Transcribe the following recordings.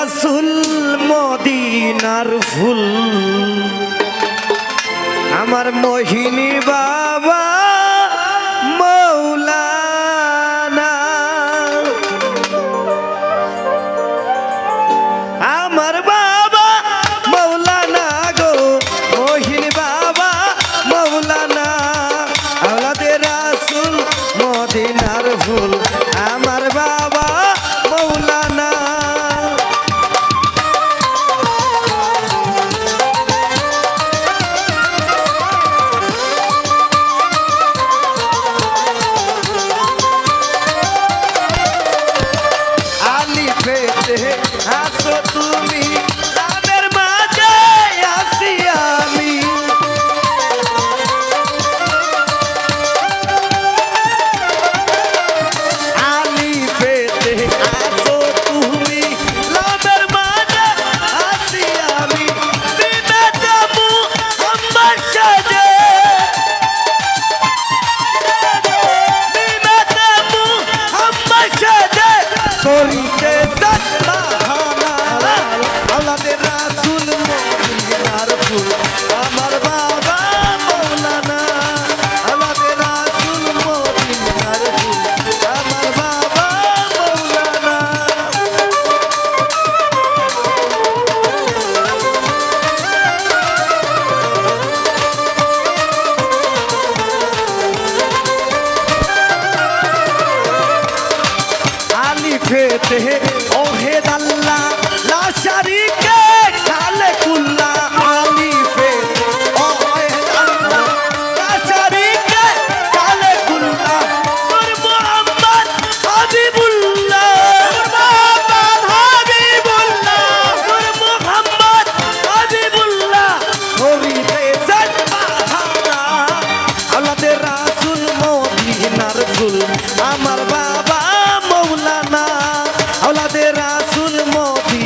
রাসুল মদিনার ফুল। আমার মোহিনী বাবা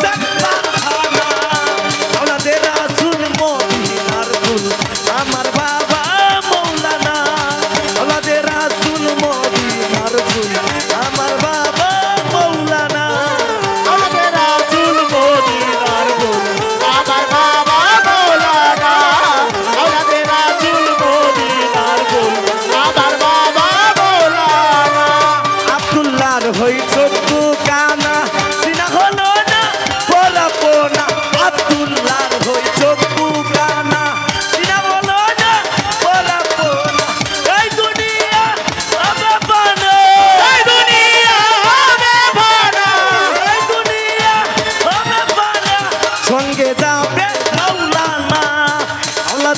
Samba.